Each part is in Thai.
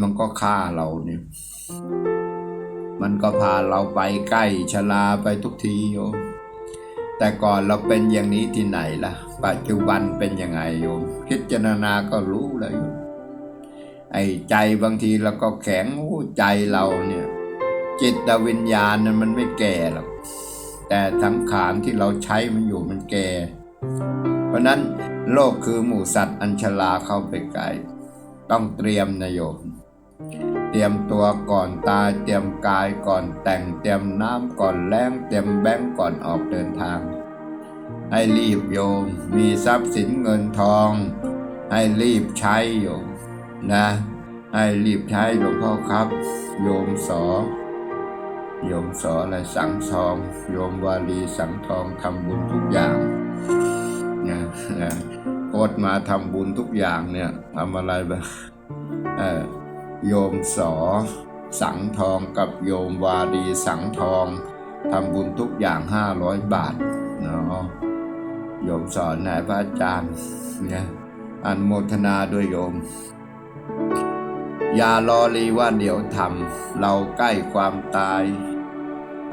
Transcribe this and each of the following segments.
มันก็ฆ่าเราเนี่ย มันก็พาเราไปใกล้ชราไปทุกทีโยม แต่ก่อนเราเป็นอย่างนี้ที่ไหนล่ะ ปัจจุบันเป็นยังไงโยมพิจารณาก็รู้เลยโยม ไอ้ใจบางทีเราก็แข็งโอ้ใจเราเนี่ย จิตวิญญาณนั้นมันไม่แก่หรอก แต่สังขารที่เราใช้มันอยู่มันแก่ เพราะนั้นโลกคือหมู่สัตว์อัญชลาเข้าไปไกลต้องเตรียมนะโยม ตรียมตัวก่อนตายเตรียมกายก่อนแต่งเตรียมน้ำก่อนแล้งเตรียมแบงก์ก่อนออกเดินทาง ให้รีบโยมมีทรัพย์สินเงินทอง ให้รีบใช้โยมนะ ให้รีบใช้หลวงพ่อครับ โยมสอโยมสออะไรสังทอง โยมวาลีสังทองทำบุญทุกอย่างนะนะโคตรมาทำบุญทุกอย่างเนี่ยทำอะไรบ้างเออ โยมสอ สังทองกับโยมวาลีสังทองทำบุญทุกอย่างห้าร้อยบาทเนาะโยมสอนนายพระอาจารย์เนี่ยอันโมทนาด้วยโยม อย่ารอรีว่าเดี๋ยวทำเราใกล้ความตาย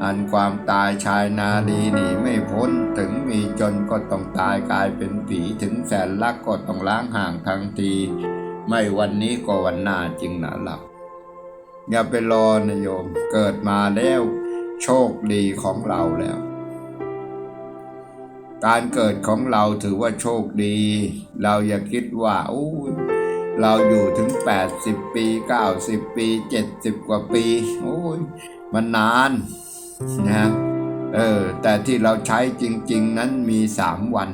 อันความตายชายนาดีหนีไม่พ้นถึงมีจนก็ต้องตายกลายเป็นผีถึงแสนรักก็ต้องล้างห่างทังที ไม่วันนี้ก็วันหน้าจริงนะหลับอย่าไปรอนะโยม เกิดมาแล้ว โชคดีของเราแล้ว การเกิดของเราถือว่าโชคดี เราอย่าคิดว่าอู้เราอยู่ถึง 80 ปี 90 ปี 70 กว่าปีโอ้ยมันนานนะเออแต่ที่เราใช้จริง ๆ นั้นมีสามวัน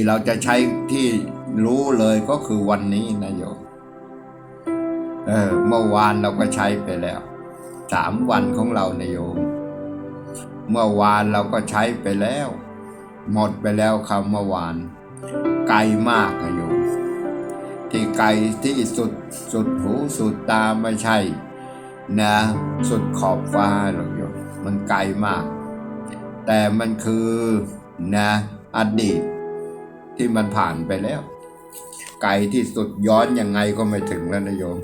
ที่เราจะใช้ที่รู้เลยก็คือวันนี้นะโยมเออเมื่อวานเราก็ใช้ไปแล้วสามวันของเรานะโยม เมื่อวานเราก็ใช้ไปแล้ว หมดไปแล้วคำเมื่อวาน ไกลมากนะโยม ที่ไกลที่สุดสุดหูสุดตาไม่ใช่ นะ สุดขอบฟ้าหรอกโยมมันไกลมาก แต่มันคือนะ อดีต ที่มันผ่านไปแล้ว ไกลที่สุดย้อนยังไงก็ไม่ถึงแล้วนะโยม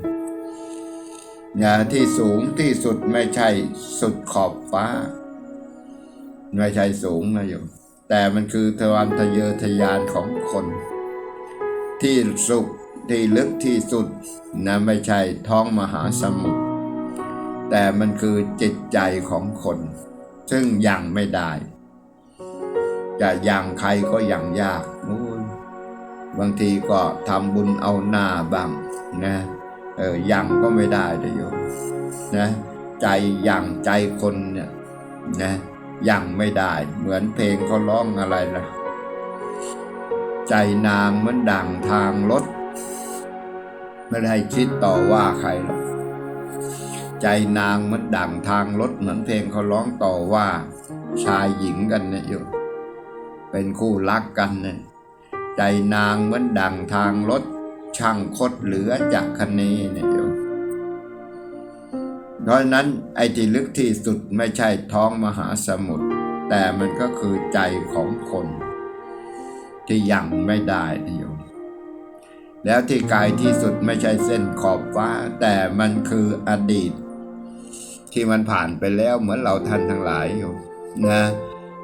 นะที่สูงที่สุดไม่ใช่สุดขอบฟ้า ไม่ใช่สูงนะโยมแต่มันคือทวารทะเยอทะยานของคน ที่สุขที่ลึกที่สุดนะไม่ใช่ท้องมหาสมุทรแต่มันคือจิตใจของคน ซึ่งยังไม่ได้ จะยังใครก็ยังยากนู้นบางทีก็ทำบุญเอาหน้าบ้างนะเออยังก็ไม่ได้เลยโยมนะใจยังใจคนเนี่ยนะยังไม่ได้ เหมือนเพลงเขาร้องอะไรล่ะ ใจนางเหมือนดังทางรถไม่ได้คิดต่อว่าใครหรอกใจนางเหมือนดังทางรถเหมือนเพลงเขาร้องต่อว่า ชายหญิงกันเนี่ยโยม เป็นคู่รักกันเนี่ยใจนางเหมือนดังทางรถช่างคดเหลือจากคเนเนี่ยโยมเพราะนั้นไอ้ที่ลึกที่สุดไม่ใช่ท้องมหาสมุทรแต่มันก็คือใจของคน ที่ยังไม่ได้นะโยมแล้วที่ไกลที่สุดไม่ใช่เส้นขอบฟ้า แต่มันคืออดีต ที่มันผ่านไปแล้วเหมือนเราท่านทั้งหลายโยมนะ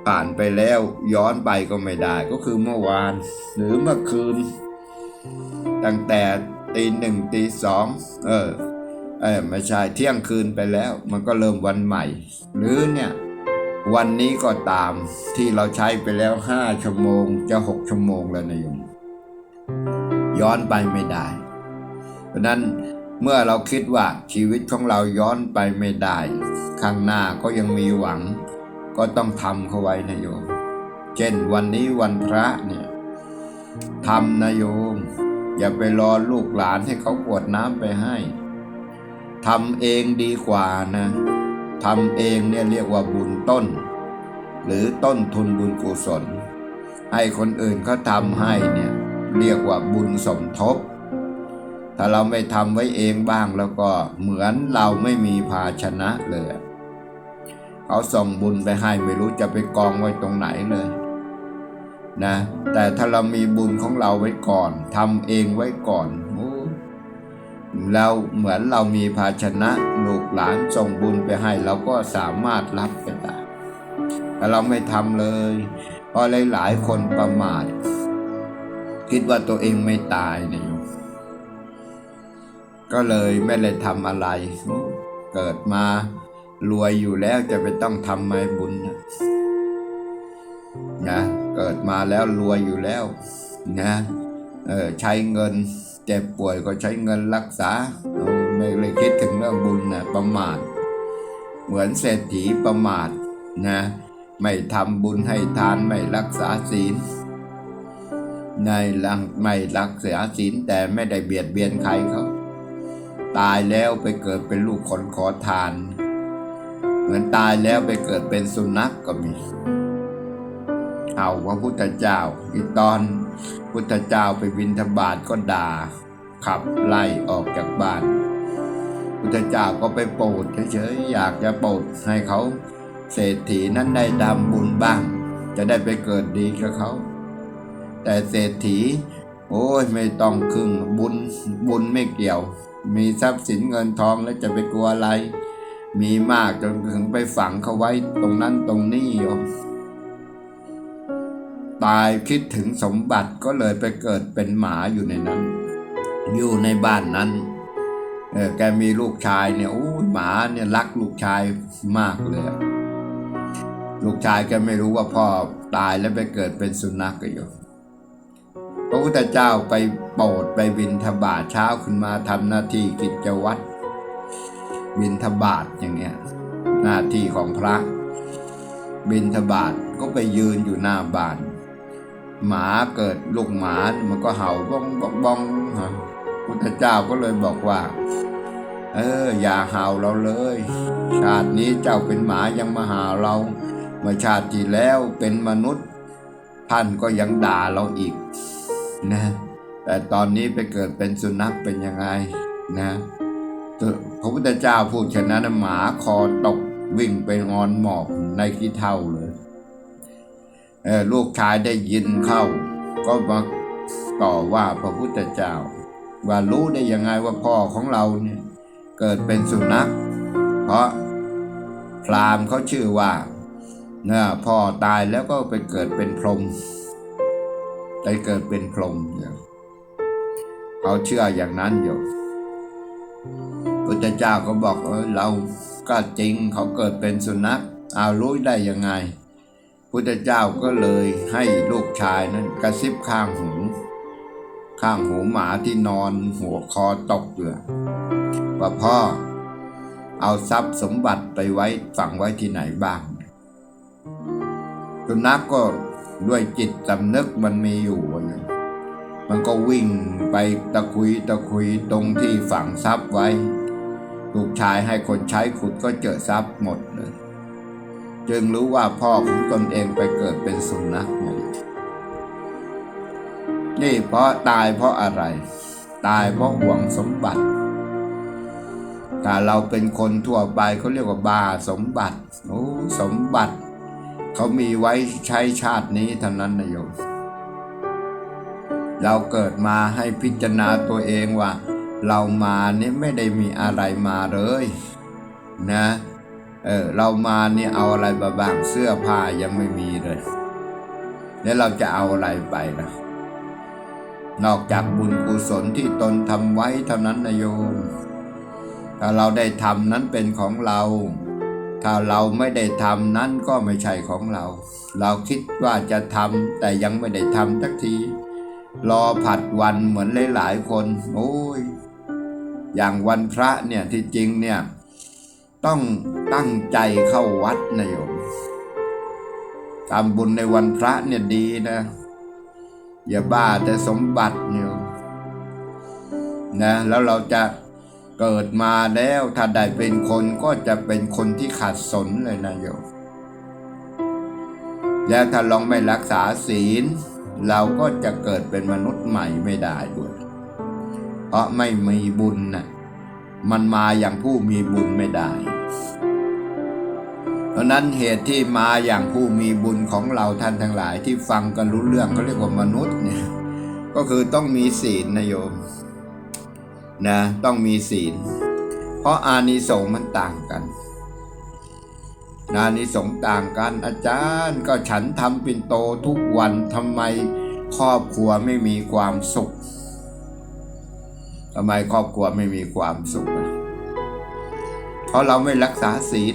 ผ่านไปแล้วย้อนไปก็ไม่ได้ก็คือเมื่อวาน หรือเมื่อคืน ตั้งแต่ตีหนึ่งตีสองเออเออไม่ใช่เที่ยงคืนไปแล้ว มันก็เริ่มวันใหม่ หรือเนี่ยวันนี้ก็ตามที่เราใช้ไปแล้วห้าชั่วโมงจะหกชั่วโมงแล้วนะโยมย้อนไปไม่ได้ เพราะนั้นเมื่อเราคิดว่าชีวิตของเราย้อนไปไม่ได้ ข้างหน้าก็ยังมีหวัง ก็ต้องทำเขาไว้นะโยม เช่นวันนี้วันพระเนี่ยทำนะโยม อย่าไปรอลูกหลานให้เขากวดน้ำไปให้ทำเองดีกว่านะทำเองเนี่ยเรียกว่าบุญต้น หรือต้นทุนบุญกุศล ให้คนอื่นเขาทำให้เนี่ยเรียกว่าบุญสมทบ ถ้าเราไม่ทำไว้เองบ้างแล้วก็เหมือนเราไม่มีภาชนะเลย เขาส่งบุญไปให้ไม่รู้จะไปกองไว้ตรงไหนเลยนะแต่ถ้าเรามีบุญของเราไว้ก่อนทำเองไว้ก่อนโอ้แล้วเหมือนเรามีภาชนะลูกหลานส่งบุญไปให้เราก็สามารถรับไปได้แต่เราไม่ทำเลยเพราะหลายๆคนประมาทคิดว่าตัวเองไม่ตายเนี่ยก็เลยไม่ได้ทำอะไร เกิดมา รวยอยู่แล้วจะไปต้องทำไมบุญนะนะเกิดมาแล้วรวยอยู่แล้วนะเออใช้เงินเจ็บป่วยก็ใช้เงินรักษาไม่เลยคิดถึงเรื่องบุญนะประมาทเหมือนเศรษฐีประมาทนะ ไม่ทำบุญให้ทานไม่รักษาศีลในลังไม่รักษาศีลแต่ไม่ได้เบียดเบียนใครเขาตายแล้วไปเกิดเป็นลูกคนขอทาน เหมือนตายแล้วไปเกิดเป็นสุนัขกก็มี เอาพระพุทธเจ้าอีตอนพุทธเจ้าไปบินทบาทก็ด่า ขับไล่ออกจากบ้าน พุทธเจ้าก็ไปโปรดเฉยๆอยากจะโปรดให้เขาเศรษฐีนั้นได้ทำบุญบ้าง จะได้ไปเกิดดีกับเขา แต่เศรษฐี โอ้ยไม่ต้องครึ่งบุญบุญไม่เกี่ยว มีทรัพย์สินเงินทองแล้วจะไปกลัวอะไร มีมากจนถึงไปฝังเขาไว้ตรงนั้นตรงนี้โยมตายคิดถึงสมบัติก็เลยไปเกิดเป็นหมาอยู่ในนั้น อยู่ในบ้านนั้นเออแกมีลูกชายเนี่ยโอ้หมาเนี่ยรักลูกชายมากเลย ลูกชายแกไม่รู้ว่าพ่อตายแล้วไปเกิดเป็นสุนัขก็อยู่พระพุทธเจ้าไปโปรดไปบินทบาทเช้าขึ้นมาทำหน้าที่กิจวัตร บินทบาทอย่างเงี้ยหน้าที่ของพระ บินทบาทก็ไปยืนอยู่หน้าบ้านหมาเกิดลูกหมามันก็เห่าบ้องบ้องบ้องฮะพุทธเจ้าก็เลยบอกว่า เออ อย่าเห่าเราเลย ชาตินี้เจ้าเป็นหมายังมาหาเราเมื่อชาติที่แล้วเป็นมนุษย์ท่านก็ยังด่าเราอีกนะแต่ตอนนี้ไปเกิดเป็นสุนัขเป็นยังไงนะ พระพุทธเจ้าพูดฉะนั้นหมาคอตกวิ่งไปงอนหมอบในขี้เท่าเลยเออลูกชายได้ยินเข้า ก็มาต่อว่าพระพุทธเจ้า ว่ารู้ได้ยังไงว่าพ่อของเราเนี่ยเกิดเป็นสุนัข เพราะพรามเขาชื่อว่าเนี่ยพ่อตายแล้วก็ไปเกิดเป็นพรหมไปเกิดเป็นพรหมเนี่ยเขาเชื่ออย่างนั้นอยู่ พุทธเจ้าก็บอกเออเราก็จริงเขาเกิดเป็นสุนัขเอารู้ได้ยังไง พุทธเจ้าก็เลยให้ลูกชายนั้นกระซิบข้างหู ข้างหูหมาที่นอนหัวคอตกอยู่ว่าพ่อ เอาทรัพย์สมบัติไปไว้ฝังไว้ที่ไหนบ้างสุนัขกก็ด้วยจิตสำนึกมันมีอยู่ยมันก็วิ่งไปตะคุยตะคุยตรงที่ฝังทรัพย์ไว้ ลูกชายให้คนใช้ขุดก็เจอทรัพย์หมดเลย จึงรู้ว่าพ่อของตนเองไปเกิดเป็นสุนัขไงนี่เพราะตายเพราะอะไร ตายเพราะหวงสมบัติถ้าเราเป็นคนทั่วไปเขาเรียกว่าบาสมบัติโอ้สมบัติ เขามีไว้ใช้ชาตินี้เท่านั้นนะโยมเราเกิดมาให้พิจารณาตัวเองว่า เรามาเนี่ยไม่ได้มีอะไรมาเลยนะเออเรามาเนี่ยเอาอะไรมาบ้างเสื้อผ้ายังไม่มีเลย แล้วเราจะเอาอะไรไปล่ะ นอกจากบุญกุศลที่ตนทำไว้เท่านั้นนะโยมถ้าเราได้ทำนั้นเป็นของเรา ถ้าเราไม่ได้ทำนั้นก็ไม่ใช่ของเรา เราคิดว่าจะทำแต่ยังไม่ได้ทำสักที รอผัดวันเหมือนหลายๆคน โอ้ย อย่างวันพระเนี่ยที่จริงเนี่ยต้องตั้งใจเข้าวัดนะโยมทำบุญในวันพระเนี่ยดีนะ อย่าบ้าแต่สมบัติเนี่ยนะแล้วเราจะเกิดมาแล้วถ้าได้เป็นคนก็จะเป็นคนที่ขาดสนเลยนะโยมแล้วถ้าลองไม่รักษาศีล เราก็จะเกิดเป็นมนุษย์ใหม่ไม่ได้ด้วย เพราะไม่มีบุญนะมันมาอย่างผู้มีบุญไม่ได้ เพราะนั้นเหตุที่มาอย่างผู้มีบุญของเราท่านทั้งหลายที่ฟังกันรู้เรื่องเขาเรียกว่ามนุษย์เนี่ยก็คือต้องมีศีลนะโยมนะต้องมีศีล เพราะอานิสงส์มันต่างกันอานิสงส์ต่างกันอาจารย์ก็ฉันทำปิ่นโตทุกวันทำไมครอบครัวไม่มีความสุข ทำไมครอบครัวไม่มีความสุข เพราะเราไม่รักษาศีล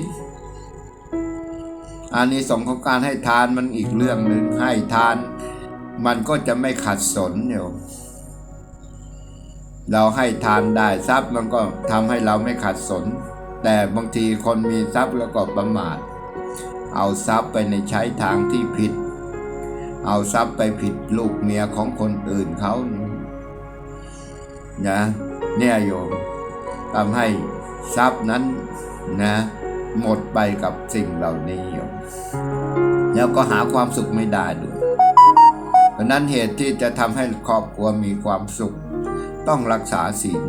อานิสงส์ของการให้ทานมันอีกเรื่องหนึ่งให้ทาน มันก็จะไม่ขัดสนโยมเราให้ทานได้ทรัพย์มันก็ทำให้เราไม่ขัดสน แต่บางทีคนมีทรัพย์แล้วก็ประมาท เอาทรัพย์ไปในใช้ทางที่ผิด เอาทรัพย์ไปผิดลูกเมียของคนอื่นเขา นะเนี่ยโยมทำให้ทรัพย์นั้นนะหมดไปกับสิ่งเหล่านี้โยมแล้วก็หาความสุขไม่ได้ด้วยเพราะนั้นเหตุที่จะทำให้ครอบครัวมีความสุข ต้องรักษาศีล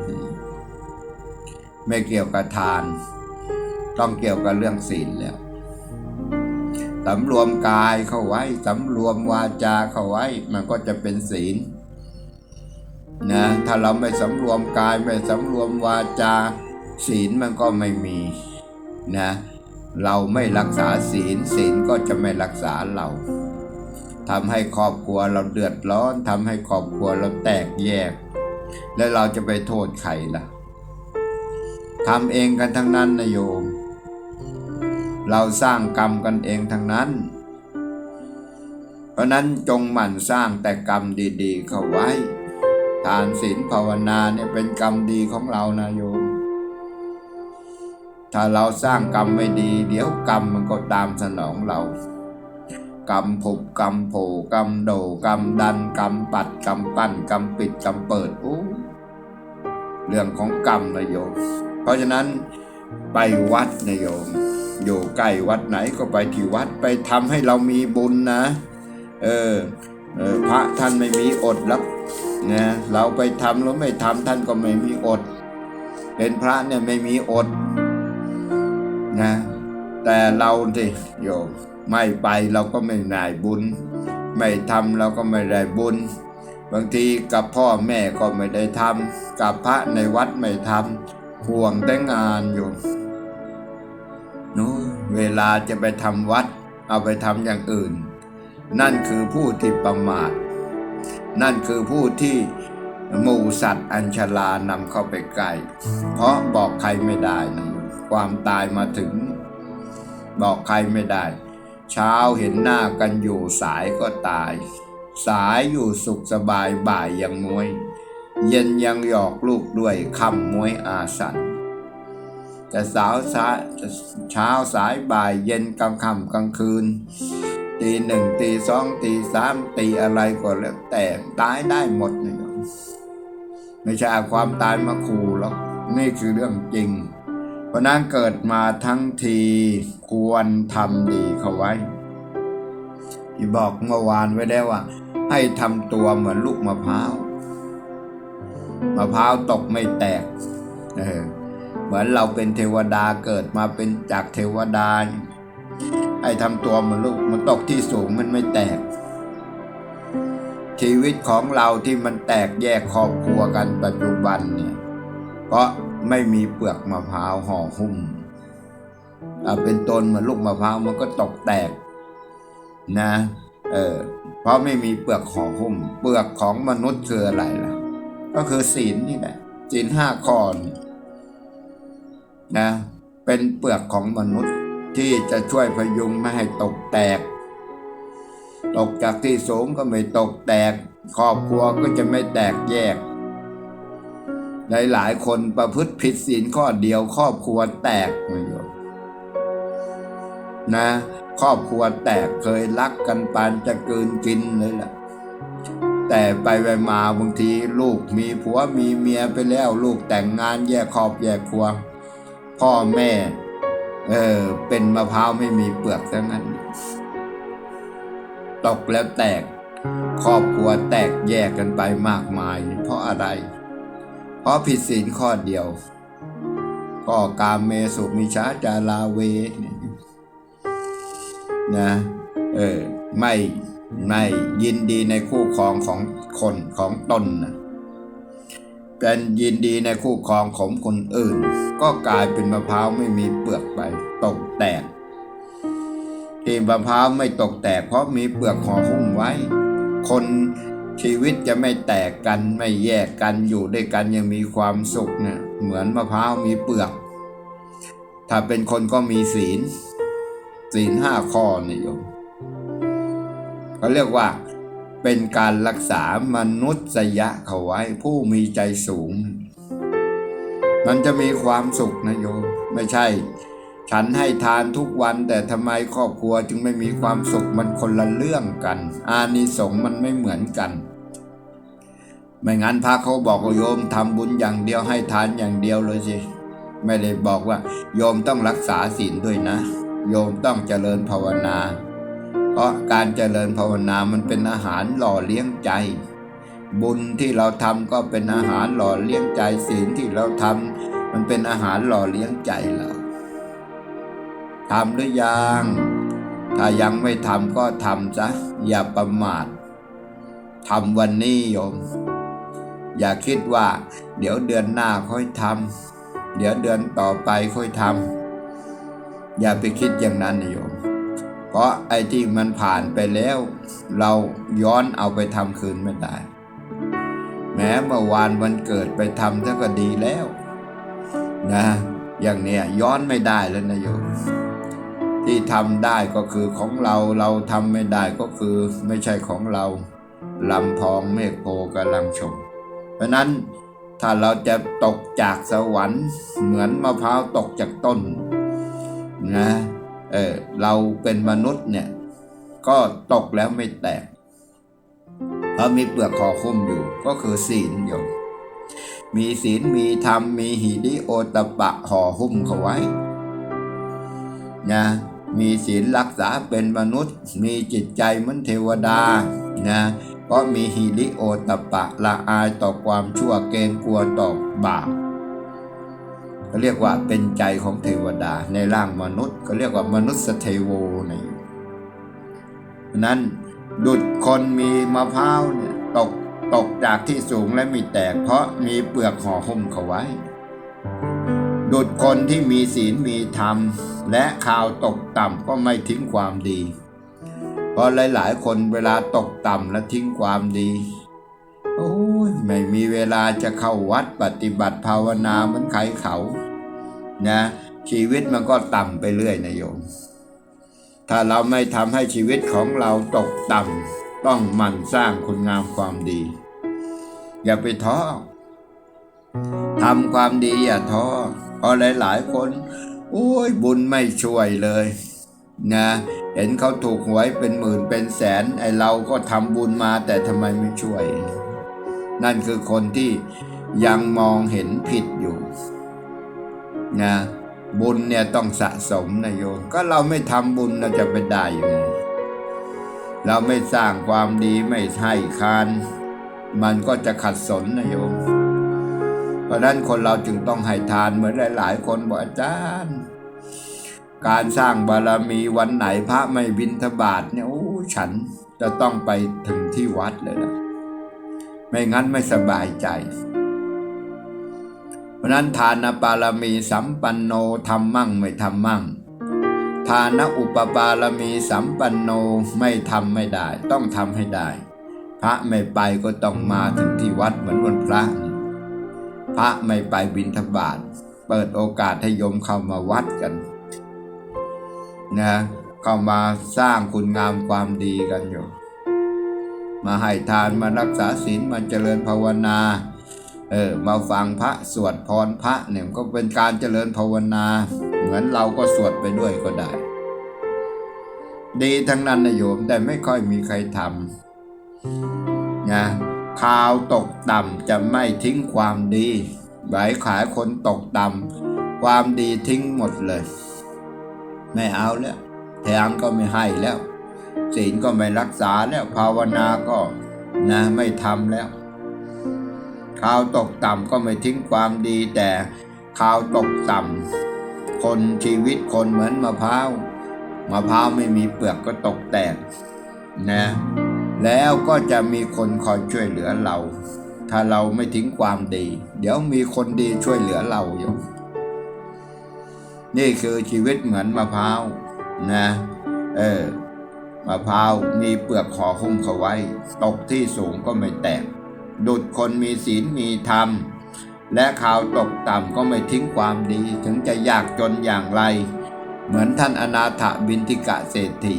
ไม่เกี่ยวกับทาน ต้องเกี่ยวกับเรื่องศีลแล้วสำรวมกายเข้าไว้สำรวมวาจาเข้าไว้ มันก็จะเป็นศีล นะถ้าเราไม่สำรวมกายไม่สำรวมวาจา ศีลมันก็ไม่มีนะเราไม่รักษาศีลศีลก็จะไม่รักษาเราทำให้ครอบครัวเราเดือดร้อนทำให้ครอบครัวเราแตกแยก แล้วเราจะไปโทษใครล่ะทำเองกันทั้งนั้นนะโยม เราสร้างกรรมกันเองทั้งนั้น เพราะนั้นจงหมั่นสร้างแต่กรรมดี ๆ เข้าไว้ ทานศีลภาวนาเนี่ยเป็นกรรมดีของเรานะโยม ถ้าเราสร้างกรรมไม่ดี เดี๋ยวกรรมมันก็ตามสนองเรา กรรมผุบกรรมโผกรรมโดกรรมดันกรรมปัดกรรมปั้นกรรมปิดกรรมเปิดโอ้เรื่องของกรรมนะโยม เพราะฉะนั้นไปวัดนะโยม อยู่ใกล้วัดไหนก็ไปที่วัดไปทำให้เรามีบุญนะ เออเออพระท่านไม่มีอดแล้ว นะเราไปทำแล้วไม่ทำท่านก็ไม่มีอด เป็นพระเนี่ยไม่มีอดนะ แต่เราที่โยมไม่ไปเราก็ไม่นายบุญ ไม่ทำเราก็ไม่ได้บุญ บางทีกับพ่อแม่ก็ไม่ได้ทำกับพระในวัดไม่ทำห่วงแต่งานอยู่นู้เวลาจะไปทำวัด เอาไปทำอย่างอื่น นั่นคือผู้ที่ประมาท นั่นคือผู้ที่หมูสัตว์อัญชลานำเข้าไปใกล้เพราะบอกใครไม่ได้นะความตายมาถึง บอกใครไม่ได้ เช้าเห็นหน้ากันอยู่สายก็ตาย สายอยู่สุขสบายบ่ายยังมวย เย็นยังหยอกลูกด้วยคำมวยอาสันจะสาวสายจะเช้าสายบ่ายเย็นกลางค่ำกลางคืน ตีหนึ่งตีสองตีสามตีอะไรก็แล้วแต่ตายได้หมดเลยไม่ใช่เอาความตายมาขู่หรอกนี่คือเรื่องจริง เพราะนั้นเกิดมาทั้งทีควรทำดีเข้าไว้ ที่บอกเมื่อวานไว้แล้วว่า ให้ทำตัวเหมือนลูกมะพร้าวมะพร้าวตกไม่แตกเออเหมือนเราเป็นเทวดาเกิดมาเป็นจากเทวดา ให้ทำตัวเหมือนลูกมันตกที่สูงมันไม่แตก ชีวิตของเราที่มันแตกแยกครอบครัวกันปัจจุบันเนี่ยเพราะไม่มีเปลือกมะพร้าวห่อหุ้มเอาเป็นต้นเหมือนลูกมะพร้าวมันก็ตกแตกนะเออเพราะไม่มีเปลือกห่อหุ้ม เปลือกของมนุษย์คืออะไรล่ะ ก็คือศีลนี่แหละศีลห้าข้อนนะเป็นเปลือกของมนุษย์ ที่จะช่วยพยุงไม่ให้ตกแตก ตกจากที่สูงก็ไม่ตกแตก ครอบครัวก็จะไม่แตกแยก หลายหลายๆคนประพฤติผิดศีลข้อเดียวครอบครัวแตกไม่ยอมนะ ครอบครัวแตกเคยรักกันปานจะเกินกินเลยล่ะแต่ไปไปมาบางทีลูกมีผัวมีเมียไปแล้วลูกแต่งงานแยกครอบแยกครัว พ่อแม่ เออ เป็นมะพร้าวไม่มีเปลือกทั้งนั้น ตกแล้วแตก ครอบครัวแตกแยกกันไปมากมาย เพราะอะไร เพราะผิดศีลข้อเดียว ก็กามเมสุมิชาจาลาเว นะ เออ ไม่ไม่ยินดีในคู่ครองของคนของตนนะ เป็นยินดีในคู่ครองของคนอื่น ก็กลายเป็นมะพร้าวไม่มีเปลือกไป ตกแตกที่มะพร้าวไม่ตกแตกเพราะมีเปลือกห่อหุ้มไว้ คนชีวิตจะไม่แตกกันไม่แยกกันอยู่ด้วยกันยังมีความสุขเนี่ยเหมือนมะพร้าวมีเปลือก ถ้าเป็นคนก็มีศีล ศีลห้าข้อนิยมเขาเรียกว่า เป็นการรักษามนุษยะเขาไว้ ผู้มีใจสูง มันจะมีความสุขนะโยมไม่ใช่ ฉันให้ทานทุกวันแต่ทำไมครอบครัวจึงไม่มีความสุขมันคนละเรื่องกัน อานิสงส์มันไม่เหมือนกันไม่งั้นพระเขาบอกโยมทำบุญอย่างเดียวให้ทานอย่างเดียวเลยสิไม่ได้บอกว่า โยมต้องรักษาศีลด้วยนะ โยมต้องเจริญภาวนา เพราะการเจริญภาวนามันเป็นอาหารหล่อเลี้ยงใจ บุญที่เราทำก็เป็นอาหารหล่อเลี้ยงใจศีลที่เราทำมันเป็นอาหารหล่อเลี้ยงใจเราทำหรือยัง ถ้ายังไม่ทำก็ทำซะอย่าประมาททำวันนี้โยม อย่าคิดว่า เดี๋ยวเดือนหน้าค่อยทำเดี๋ยวเดือนต่อไปค่อยทำอย่าไปคิดอย่างนั้นนะโยม เพราะไอ้ที่มันผ่านไปแล้ว เราย้อนเอาไปทำคืนไม่ได้ แม้เมื่อวานวันเกิดไปทำถ้าก็ดีแล้ว นะ อย่างเนี้ยย้อนไม่ได้แล้วนะโยมที่ทำได้ก็คือของเราเราทำไม่ได้ก็คือไม่ใช่ของเราลำพองเมฆโพกำลังชม เพราะนั้นถ้าเราจะตกจากสวรรค์เหมือนมะพร้าวตกจากต้นนะ เออเราเป็นมนุษย์เนี่ย ก็ตกแล้วไม่แตกเพราะมีเปลือกคอคุ้มอยู่ ก็คือศีลอยู่ มีศีลมีธรรมมีหิริโอตปะห่อหุ้มเขาไว้นะมีศีลรักษาเป็นมนุษย์ มีจิตใจเหมือนเทวดานะเพราะมีหิริโอตปะละอายต่อความชั่วเกรงกลัวต่อบาป ก็เรียกว่าเป็นใจของเทวดาในร่างมนุษย์ ก็เรียกว่ามนุษย์เทโวในนั้นดุดคนมีมะพร้าวเนี่ยตกตกจากที่สูงและมีแตก เพราะมีเปลือกห่อหุ้มเขาไว้ ดุดคนที่มีศีลมีธรรม และข่าวตกต่ำก็ไม่ทิ้งความดีเพราะหลาย ๆ คนเวลาตกต่ำและทิ้งความดี โอ้ยไม่มีเวลาจะเข้าวัดปฏิบัติภาวนาเหมือนใครเขา นะชีวิตมันก็ต่ำไปเรื่อยนะโยม ถ้าเราไม่ทำให้ชีวิตของเราตกต่ำต้องมันสร้างคุณงามความดี อย่าไปท้อทำความดีอย่าท้อเพราะหลาย ๆ คน โอ้ยบุญไม่ช่วยเลยนะเห็นเขาถูกหวยเป็นหมื่นเป็นแสน ไอเราก็ทำบุญมาแต่ทำไมไม่ช่วย นั่นคือคนที่ยังมองเห็นผิดอยู่ นะบุญเนี่ยต้องสะสมนะโยมก็เราไม่ทำบุญเราจะไปได้ยังไงเราไม่สร้างความดีไม่ให้คานมันก็จะขัดสนนะโยม เพราะนั้นคนเราจึงต้องให้ทานเหมือนหลาย ๆ คนบอกอาจารย์ การสร้างบารมีวันไหนพระไม่บินทบาทเนี่ยโอ้ฉันจะต้องไปถึงที่วัดเลยนะไม่งั้นไม่สบายใจ ราะนั้นทานบารมีสัมปันโนทำมั่งไม่ทำมั่ง ทานอุปบารมีสัมปันโนไม่ทำไม่ได้ ต้องทำให้ได้ พระไม่ไปก็ต้องมาถึงที่วัดเหมือนวันพระ พระไม่ไปบิณฑบาตเปิดโอกาสให้โยมเข้ามาวัดกันนะเข้ามาสร้างคุณงามความดีกันอยู่ มาให้ทานมารักษาศีลมาเจริญภาวนา เออมาฟังพระสวดพรพระเนี่ยก็เป็นการเจริญภาวนา เหมือนเราก็สวดไปด้วยก็ได้ ดีทั้งนั้นนะโยมแต่ไม่ค่อยมีใครทำนะข่าวตกต่ำจะไม่ทิ้งความดีหลายขายคนตกต่ำความดีทิ้งหมดเลย ไม่เอาแล้วแทงก็ไม่ให้แล้ว ศีลก็ไม่รักษาแล้วภาวนาก็นะไม่ทำแล้ว ข่าวตกต่ำก็ไม่ทิ้งความดีแต่ข่าวตกต่ำคนชีวิตคนเหมือนมะพร้าวมะพร้าวไม่มีเปลือกก็ตกแตกนะแล้วก็จะมีคนคอยช่วยเหลือเรา ถ้าเราไม่ทิ้งความดี เดี๋ยวมีคนดีช่วยเหลือเราอยู่ นี่คือชีวิตเหมือนมะพร้าวนะเออมะพร้าวมีเปลือกห่อหุ้มเขาไว้ ตกที่สูงก็ไม่แตก ดุดคนมีศีลมีธรรม และข่าวตกต่ำก็ไม่ทิ้งความดีถึงจะยากจนอย่างไร เหมือนท่านอนาถบินทิกะเศรษฐี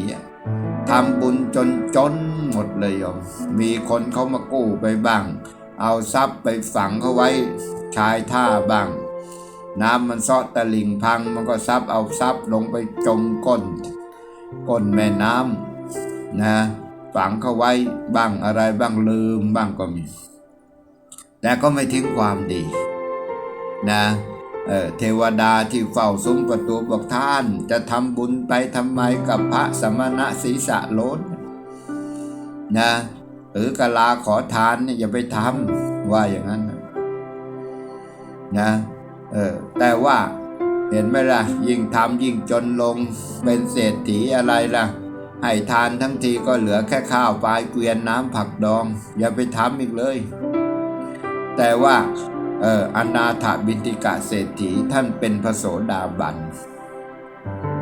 ทำบุญจนจนหมดเลยโยมมีคนเขามากู้ไปบ้าง เอาทรัพย์ไปฝังเขาไว้ชายท่าบ้าง น้ำมันซาะตะลิ่งพังมันก็ซับเอาทรัพย์ลงไปจมก้น ก้นแม่น้ำนะ ฝังเข้าไว้บ้างอะไรบ้างลืมบ้างก็มี แต่ก็ไม่ทิ้งความดี นะเเทวดาที่เฝ้าซุ้มประตูบอกท่าน จะทำบุญไปทำไมกับพระสมณะศีรษะโล้นนะหรือกะลาขอทานเนี่ยอย่าไปทำว่าอย่างนั้นนะนะเออแต่ว่าเห็นไหมล่ะ ยิ่งทำยิ่งจนลงเป็นเศรษฐีอะไรล่ะ ให้ทานทั้งทีก็เหลือแค่ข้าวปลายเกวียนน้ำผักดอง อย่าไปทำอีกเลย แต่ว่าเอออนาถบินติกะเศรษฐีท่านเป็นพระโสดาบัน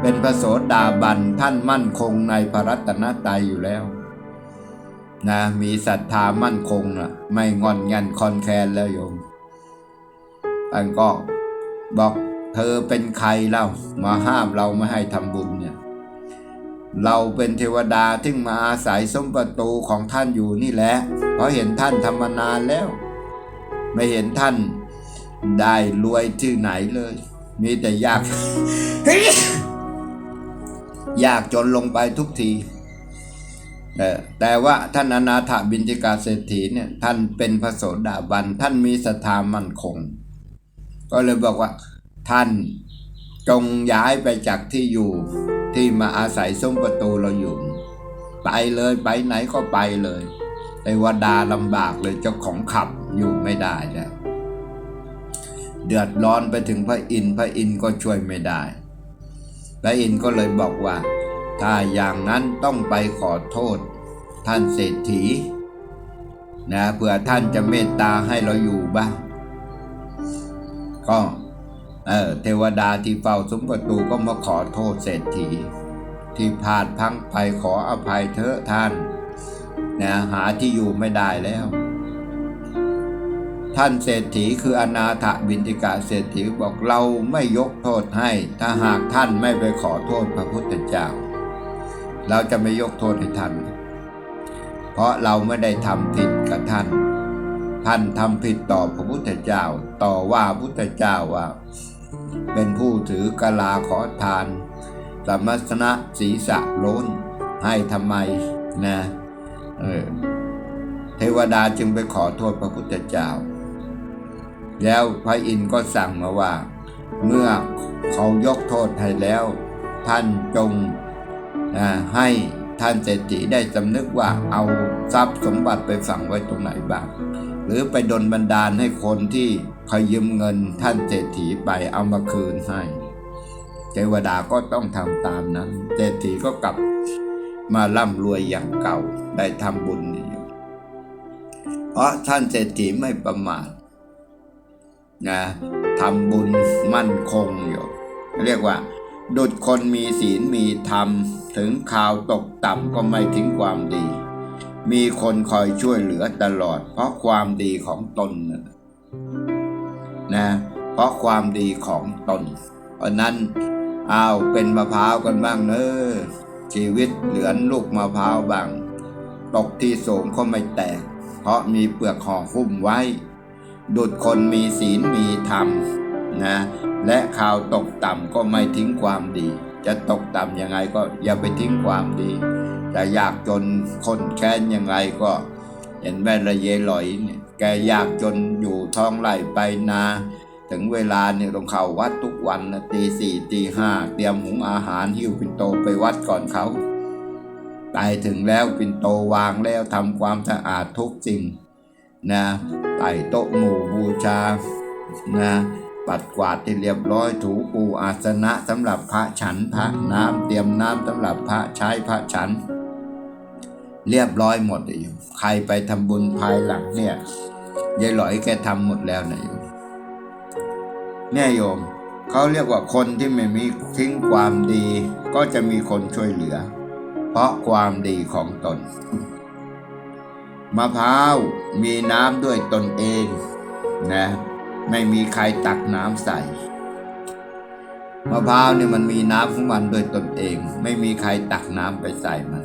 เป็นพระโสดาบันท่านมั่นคงในพระรัตนตรัยอยู่แล้วนะมีศรัทธามั่นคงนะไม่งอนงันคอนแคลนแล้วโยมท่านก็บอกเธอเป็นใครเล่ามาห้ามเราไม่ให้ทำบุญเนี่ย เราเป็นเทวดาที่มาอาศัยสมประตูของท่านอยู่นี่แหละเพราะเห็นท่านทำมานานแล้ว ไม่เห็นท่านได้รวยที่ไหนเลย มีแต่ยาก ยากจนลงไปทุกทีแต่ว่าท่านอนาถบินติกาเศรษฐีเนี่ยท่านเป็นพระโสดาบันท่านมีศรัทธามั่นคง ก็เลยบอกว่าท่าน จงย้ายไปจากที่อยู่ ที่มาอาศัยซุ้มประตูเราอยู่ ไปเลยไปไหนก็ไปเลยเทวดาลำบากเลยเจ้าของขับอยู่ไม่ได้แล้วเดือดร้อนไปถึงพระอินทร์พระอินทร์ก็ช่วยไม่ได้ พระอินทร์ก็เลยบอกว่า ถ้าอย่างนั้นต้องไปขอโทษ ท่านเศรษฐีนะเผื่อท่านจะเมตตาให้เราอยู่บ้างก็ เออเทวดาที่เฝ้าซุ้มประตูก็มาขอโทษเศรษฐี ที่พลาดพังไปขออภัยเถอะท่านนะหาที่อยู่ไม่ได้แล้ว ท่านเศรษฐีคืออนาถบินติกาเศรษฐีบอกเราไม่ยกโทษให้ ถ้าหากท่านไม่ไปขอโทษพระพุทธเจ้า เราจะไม่ยกโทษให้ท่าน เพราะเราไม่ได้ทำผิดกับท่านท่านทำผิดต่อพระพุทธเจ้า ต่อว่าพุทธเจ้าว่า เป็นผู้ถือกลาขอทานสมัสนะศีรษะล้น ให้ทำไมนะเออเทวดาจึงไปขอโทษพระพุทธเจ้า แล้วพระอินทร์ก็สั่งมาว่า เมื่อเขายกโทษให้แล้ว ท่านจงนะให้ท่านเศรษฐีได้สำนึกว่าเอาทรัพย์สมบัติไปฝังไว้ตรงไหนบ้าง หรือไปดลบันดาลให้คนที่ เคยยืมเงินท่านเศรษฐีไปเอามาคืนให้ เทวดาก็ต้องทำตามนั้นเศรษฐีก็กลับมาร่ำรวยอย่างเก่าได้ทำบุญอยู่เพราะท่านเศรษฐีไม่ประมาทนะทำบุญมั่นคงอยู่เรียกว่าดุดคนมีศีลมีธรรม ถึงข่าวตกต่ำก็ไม่ทิ้งความดี มีคนคอยช่วยเหลือตลอด เพราะความดีของตนนะ นะเพราะความดีของตน เพราะนั้นเอาเป็นมะพร้าวกันบ้างเนอะชีวิตเหลือนลูกมะพร้าวบ้างตกที่สูงก็ไม่แตก เพราะมีเปลือกห่อหุ้มไว้ ดุดคนมีศีลมีธรรมนะและข่าวตกต่ำก็ไม่ทิ้งความดี จะตกต่ำยังไงก็อย่าไปทิ้งความดีจะยากจนคนแค้นยังไงก็เห็นแม่ละเยหลอยเนี่ย แกยากจนอยู่ท้องไร่ไปนา ถึงเวลาเนี่ยต้องเข้าวัดทุกวันนะตีสี่ตีห้าเตรียมหุงอาหารหิ้วปิ่นโตไปวัดก่อนเขาไปถึงแล้วปิ่นโตวางแล้วทำความสะอาดทุกสิ่งนะไต่โต๊ะหมู่บูชานะปัดกวาดที่เรียบร้อยถูปูอาสนะสำหรับพระฉันพระน้ำเตรียมน้ำสำหรับพระใช้พระฉัน เรียบร้อยหมดอยู่ใครไปทำบุญภายหลังเนี่ยยายหลอยแกทำหมดแล้วนะโยมเนี่ยโยมเขาเรียกว่าคนที่ไม่มีทิ้งความดี ก็จะมีคนช่วยเหลือ เพราะความดีของตนมะพร้าวมีน้ำด้วยตนเองนะ ไม่มีใครตักน้ำใส่มะพร้าวเนี่ยมันมีน้ำของมันโดวยตนเอง ไม่มีใครตักน้ำไปใส่มัน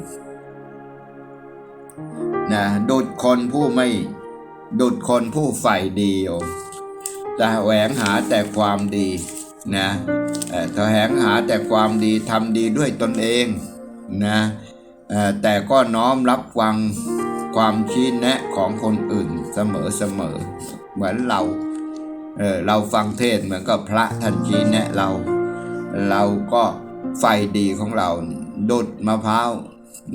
นะดุดคนผู้ไม่ดุดคนผู้ใฝ่ดีโยมจะแหวงหาแต่ความดีนะเอ่แสวงหาแต่ความดีทำดีด้วยตนเองนะแต่ก็น้อมรับฟังความชี้แนะของคนอื่นเสมอเสมอเหมือนเราเเราฟังเทศเหมือนกับพระท่านชี้แนะเรา เราก็ไฟดีของเราดุดมะพร้าว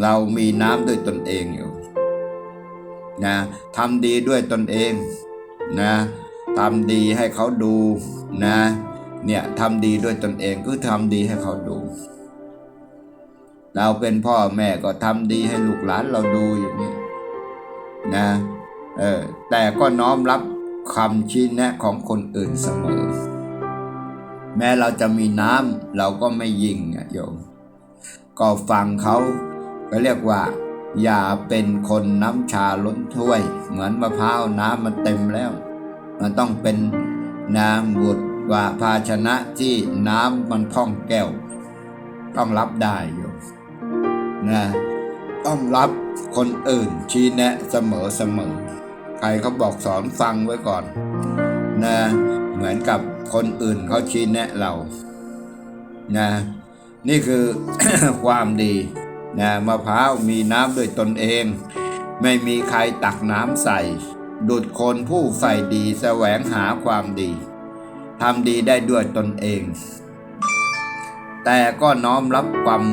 เรามีน้ำด้วยตนเองอยู่ นะทำดีด้วยตนเองนะทำดีให้เขาดูนะเนี่ยทำดีด้วยตนเองคือทำดีให้เขาดู เราเป็นพ่อแม่ก็ทำดีให้ลูกหลานเราดูอย่างนี้นะเออแต่ก็น้อมรับคำชี้แนะของคนอื่นเสมอ แม้เราจะมีน้ำเราก็ไม่ยิงอะโยมก็ฟังเขาก็เรียกว่า อย่าเป็นคนน้ำชาล้นถ้วย เหมือนมะพร้าวน้ำมันเต็มแล้ว มันต้องเป็นน้ำบุตรว่าภาชนะที่น้ำมันพ่องแก้ว ต้องรับได้โยมนะต้องรับคนอื่นชี้แนะเสมอเสมอใครเขาบอกสอนฟังไว้ก่อนนะเหมือนกับคนอื่นเขาชี้แนะเรานะนี่คือความดี นะมะพร้าวมีน้ำด้วยตนเอง ไม่มีใครตักน้ำใส่ ดุดคนผู้ใฝ่ดีแสวงหาความดีทำดีได้ด้วยตนเอง แต่ก็น้อมรับความ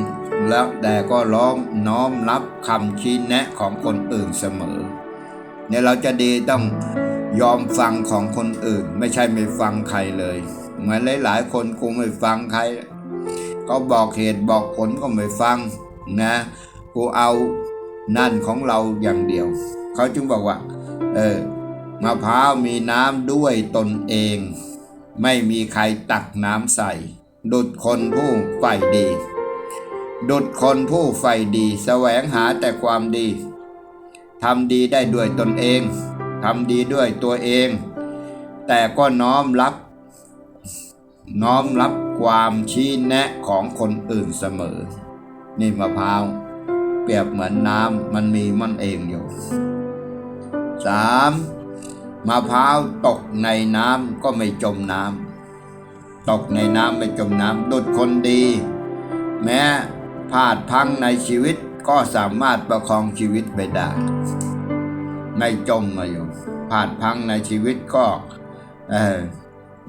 แล้วแต่ก็ร้องน้อมรับคำชี้แนะของคนอื่นเสมอเนี่ยเราจะดีต้องยอมฟังของคนอื่น ไม่ใช่ไม่ฟังใครเลย เหมือนหลาย ๆ คนกูไม่ฟังใคร ก็บอกเหตุบอกผลก็ไม่ฟัง นะ กูเอานั่นของเราอย่างเดียว เขาจึงบอกว่า เออมะพร้าวมีน้ำด้วยตนเอง ไม่มีใครตักน้ำใส่ ดุดคนผู้ใฝ่ดี ดุดคนผู้ใฝ่ดี แสวงหาแต่ความดีทำดีได้ด้วยตนเองทำดีด้วยตัวเอง แต่ก็น้อมรับ น้อมรับความชี้แนะของคนอื่นเสมอ นี่มะพร้าวเปรียบเหมือนน้ำมันมีมันเองอยู่สามมะพร้าวตกในน้ำก็ไม่จมน้ำตกในน้ำไม่จมน้ำดุดคนดี แม้พลาดพังในชีวิตก็สามารถประคองชีวิตไปได้ ไม่จมมาอยู่พลาดพังในชีวิตก็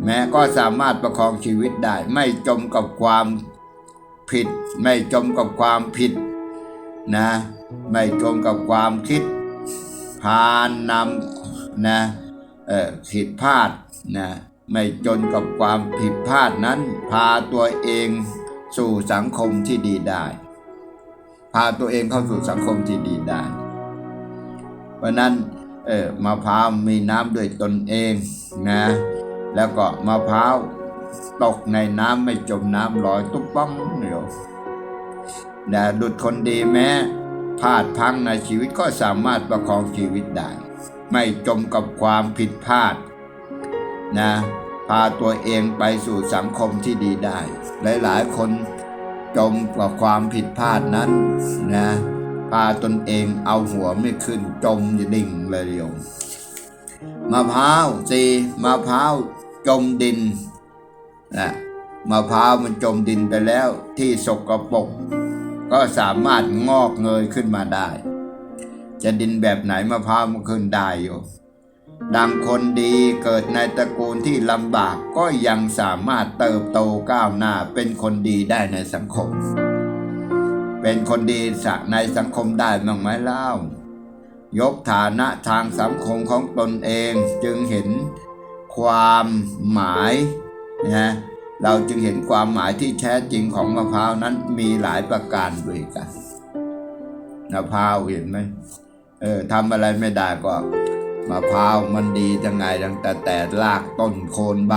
แม้ก็สามารถประคองชีวิตได้ ไม่จมกับความ ผิด ไม่จมกับความผิดนะ ไม่จมกับความคิดพานนำนะเออผิดพลาดนะไม่จนกับความผิดพลาดนั้น พาตัวเองสู่สังคมที่ดีได้ พาตัวเองเข้าสู่สังคมที่ดีได้ เพราะนั้นเออมะพร้าวมีน้ำด้วยตนเองนะ แล้วก็มะพร้าว ตกในน้ำไม่จมน้ำลอยตุ๊บป้องเดียวแต่ดุดคนดีแม้พลาดพังในชีวิตก็สามารถประคองชีวิตได้ ไม่จมกับความผิดพลาดนะพาตัวเองไปสู่สังคมที่ดีได้ หลายๆ คนจมกับความผิดพลาดนั้นนะพาตนเองเอาหัวไม่ขึ้นจมดิ่งเลยโยมมะพร้าวสีมะพร้าวจมดิน นะมะพร้าวมันจมดินไปแล้วที่สกปรกก็สามารถงอกเงยขึ้นมาได้ จะดินแบบไหนมะพร้าวมันขึ้นได้อยู่ดังคนดีเกิดในตระกูลที่ลำบากก็ยังสามารถเติบโตก้าวหน้าเป็นคนดีได้ในสังคม เป็นคนดีสักในสังคมได้บ้งไหมเล่า ยกฐานะทางสังคมของตนเองจึงเห็นความหมาย นะเราจึงเห็นความหมายที่แท้จริงของมะพร้าวนั้นมีหลายประการด้วยกันมะพร้าวเห็นไหมเออทำอะไรไม่ได้ก็มะพร้าวมันดียังไงตั้งแต่แต่รากต้นโคนใบ